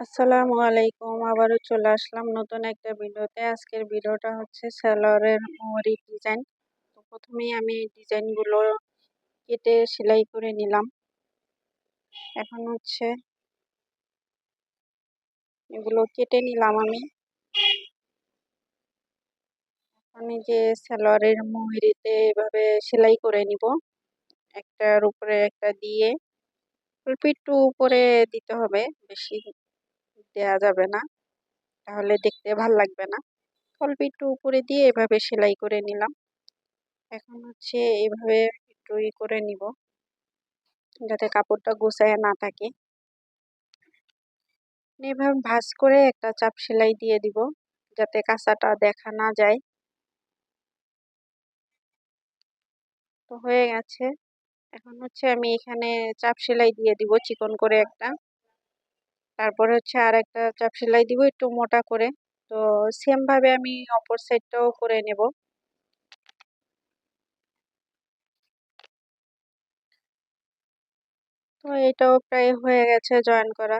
আসসালামু আলাইকুম। আবারও চলে আসলাম নতুন একটা ভিডিওতে। আজকের ভিডিওটা হচ্ছে সেলরের মোহরি ডিজাইন। তো প্রথমেই আমি ডিজাইনগুলো কেটে সেলাই করে নিলাম। এখন হচ্ছে এগুলো কেটে নিলাম আমি। এখন যে সেলোয়ারের মোহরিতে এভাবে সেলাই করে নিব। একটার উপরে একটা দিয়ে। অল্প উপরে দিতে হবে, বেশি দেয়া যাবে না। তাহলে দেখতে ভালো লাগবে না। অল্প একটু উপরে দিয়ে এভাবে সেলাই করে নিলাম। এখন হচ্ছে এভাবে একটু ই করে নিব। যাতে কাপড়টা গোছায় না থাকে। এভাবে ভাজ করে একটা চাপ সেলাই দিয়ে দিব। যাতে কাঁচাটা দেখা না যায়। তো হয়ে গেছে। এখন হচ্ছে আমি এখানে চাপ সেলাই দিয়ে দিব। চিকন করে একটা। তারপরে হচ্ছে আর একটা চাপ সেলাই দিব একটু মোটা করে। তো সেমভাবে আমি অপর সাইডটাও করে নেব। তো এটাও প্রায় হয়ে গেছে জয়েন করা।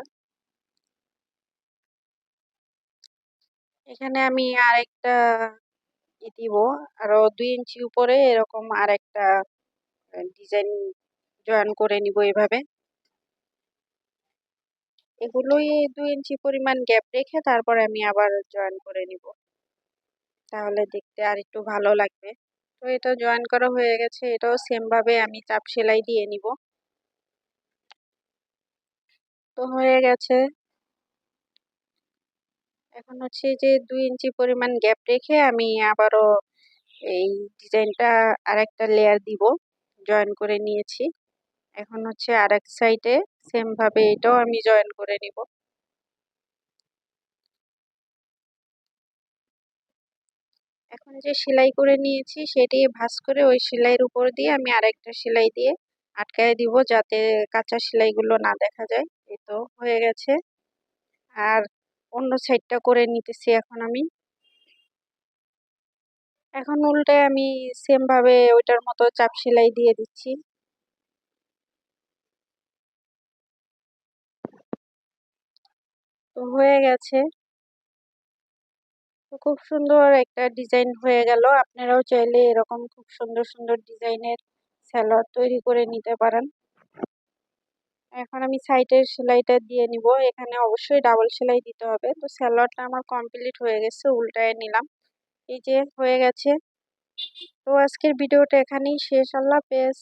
এখানে আমি আরেকটা দিব, আরও দুই ইঞ্চি উপরে এরকম আরেকটা ডিজাইন জয়েন করে নিব এভাবে। এগুলোই দুই ইঞ্চি পরিমাণ গ্যাপ রেখে তারপর আমি আবার জয়েন করে নিব। তাহলে দেখতে আর একটু ভালো লাগবে। তো এটা জয়েন করা হয়ে গেছে, এটাও সেমভাবে আমি চাপ সেলাই দিয়ে নিব। তো হয়ে গেছে। এখন হচ্ছে যে দুই ইঞ্চি পরিমাণ গ্যাপ রেখে আমি আবারও এই ডিজাইনটা আর একটা লেয়ার দিব। জয়েন করে নিয়েছি। এখন হচ্ছে আর এক সাইডে সেমভাবে এটাও আমি জয়েন করে নিব। এখন যে সেলাই করে নিয়েছি, সেটি ভাঁজ করে ওই সেলাইয়ের উপর দিয়ে আমি আরেকটা সেলাই দিয়ে আটকায় দিব যাতে কাঁচা সেলাইগুলো না দেখা যায়। এই তো হয়ে গেছে। আর অন্য সাইডটা করে নিতেছি এখন আমি। এখন উল্টে আমি সেমভাবে ওইটার মতো চাপ সেলাই দিয়ে দিচ্ছি। তো হয়ে গেছে। খুব সুন্দর একটা ডিজাইন হয়ে গেল। আপনারাও চাইলে এরকম খুব সুন্দর সুন্দর ডিজাইনের স্যালোয়ার তৈরি করে নিতে পারেন। এখন আমি সাইডের সেলাইটা দিয়ে নিব। এখানে অবশ্যই ডাবল সেলাই দিতে হবে। তো স্যালোয়ারটা আমার কমপ্লিট হয়ে গেছে, উল্টায় নিলাম। এই যে হয়ে গেছে। তো আজকের ভিডিওটা এখানেই শেষ। আল্লাহ পেস